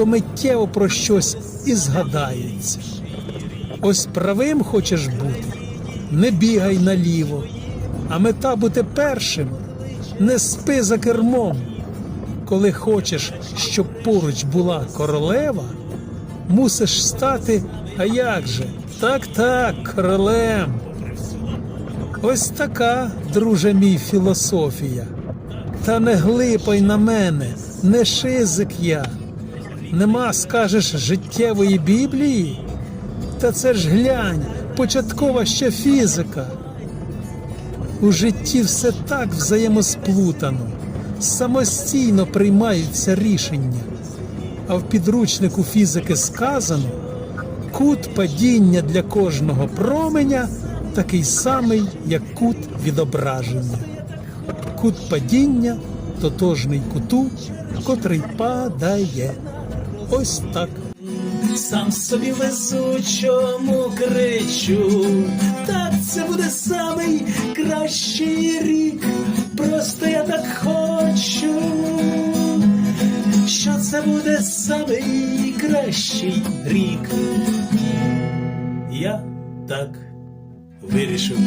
то миттєво про щось і згадається. Ось правим хочеш бути, не бігай наліво, а мета бути першим, не спи за кермом. Коли хочеш, щоб поруч була королева, мусиш стати, а як же? Так, так, королем. Ось така, друже мій, філософія. Та не глипай на мене, не шизик я. Нема, скажеш, життєвої Біблії? Та це ж глянь, початкова ще фізика. У житті все так взаємосплутано, самостійно приймаються рішення. А в підручнику фізики сказано, кут падіння для кожного променя такий самий, як кут відображення. Кут падіння тотожний куту, котрий падає. Ось так. Сам собі везучому кричу, так це буде самий кращий рік. Просто я так хочу, що це буде самий кращий рік. Я так вирішив.